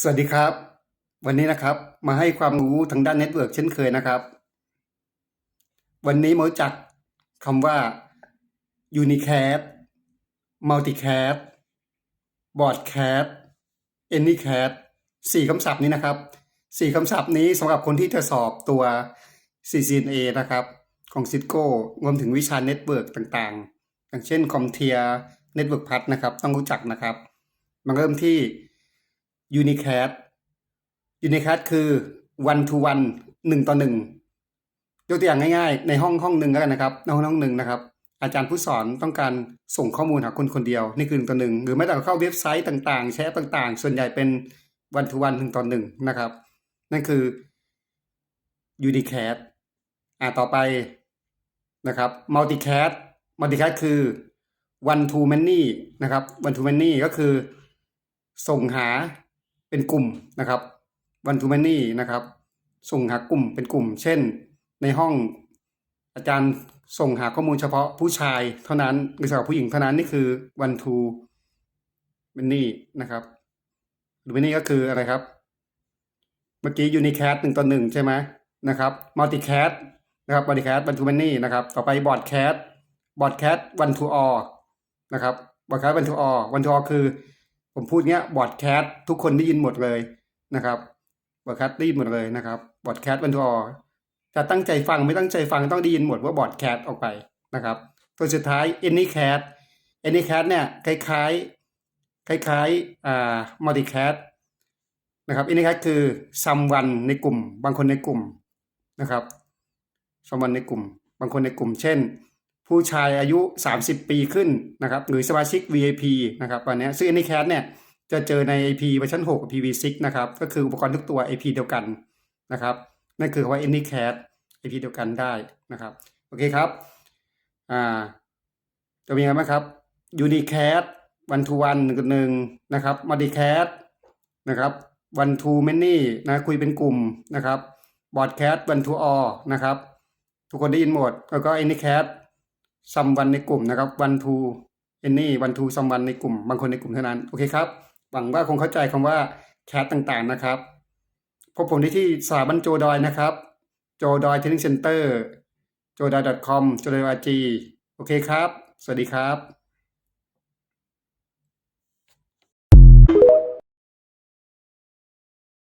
สวัสดีครับ วันนี้นะครับมาให้ความรู้ทางด้านเน็ตเวิร์กเช่นเคยนะครับ วันนี้มารู้จักคำว่า Unicast Multicast Broadcast Anycast สี่คำศัพท์นี้นะครับสี่คำศัพท์นี้สำหรับคนที่จะสอบตัว CCNA นะครับ ของ Cisco รวมถึงวิชาเน็ตเวิร์กต่างๆ อย่างเช่นคอมเทียเน็ตเวิร์กพัทนะครับ ต้องรู้จักนะครับ มาเริ่มที่ Unicast Unicast คือ one to one หนึ่งต่อหนึ่งยกตัวอย่างง่ายๆ ในห้องห้องหนึ่งแล้วกันนะครับในห้องห้องหนึ่งนะครับ อาจารย์ผู้สอนต้องการส่งข้อมูลหาคนคนเดียวนี่คือหนึ่งต่อหนึ่งหรือแม้แต่เข้าเว็บไซต์ต่างๆแชร์ต่างๆ ส่วนใหญ่เป็น one to one หนึ่งต่อหนึ่งนะครับ นั่นคือ Unicast อ่าต่อไปนะครับ Multicast Multicast คือ one to many นะครับ one to many ก็คือส่งหา เป็นกลุ่มนะครับ one to many นะครับ ส่งหากลุ่มเป็นกลุ่ม เช่น ในห้องอาจารย์ส่งหาข้อมูลเฉพาะผู้ชายเท่านั้นหรือสำหรับผู้หญิงเท่านั้นนี่คือ one to many นะครับหรือ many ก็คืออะไรครับ เมื่อกี้ unicast หนึ่งต่อหนึ่งใช่ไหมนะครับ multicast นะครับ multicast one to many นะครับ ต่อไป broadcast broadcast one to all นะครับ broadcast one to all one to all คือ ผมพูดเงี้ยบอดแคสทุกคนได้ยินหมดเลยนะครับบอดแคสได้ยินหมดเลยนะครับบอดแคสบรรทอจะตั้งใจฟังไม่ตั้งใจฟังต้องได้ยินหมดว่าบอดแคสออกไปนะครับ ตัวสุดท้าย anycat anycat เนี่ยคล้ายๆคล้ายๆอ่า multicast นะครับ anycat คือ someone ในกลุ่ม บางคนในกลุ่มนะครับ someone ในกลุ่ม บางคนในกลุ่ม เช่น ผู้ชายอายุ 30 ปีขึ้นนะครับหรือสมาชิก VIP นะครับวันนี้ซึ่ง AnyCat เนี่ยจะเจอใน IP เวอร์ชัน6กับ PV6 นะครับก็คืออุปกรณ์ทุกตัว IP เดียวกันนะครับนั่นคือคำว่า AnyCat IP เดียวกันได้นะครับโอเคครับอ่าจะมีอะไรบ้างครับ Unicast one to one หนึ่งหนึ่งนะครับ Multicast นะครับ one to many นะคุยเป็นกลุ่มนะครับ Broadcast one to all นะครับทุกคนได้ยินหมด แล้วก็ Anycast ซัมวันในกลุ่มนะครับวันทูเอนนี่วันทูซัมวันในกลุ่ม บางคนในกลุ่มเท่านั้น โอเคครับ หวังว่าคงเข้าใจคำว่าแค t ต่างๆนะครับ พบผมได้ที่สถาบันโจดอยนะครับโจดอยเทรนนิ่งเซ็นเตอร์โจดอย .com โจดอยจีโอเคครับ สวัสดีครับ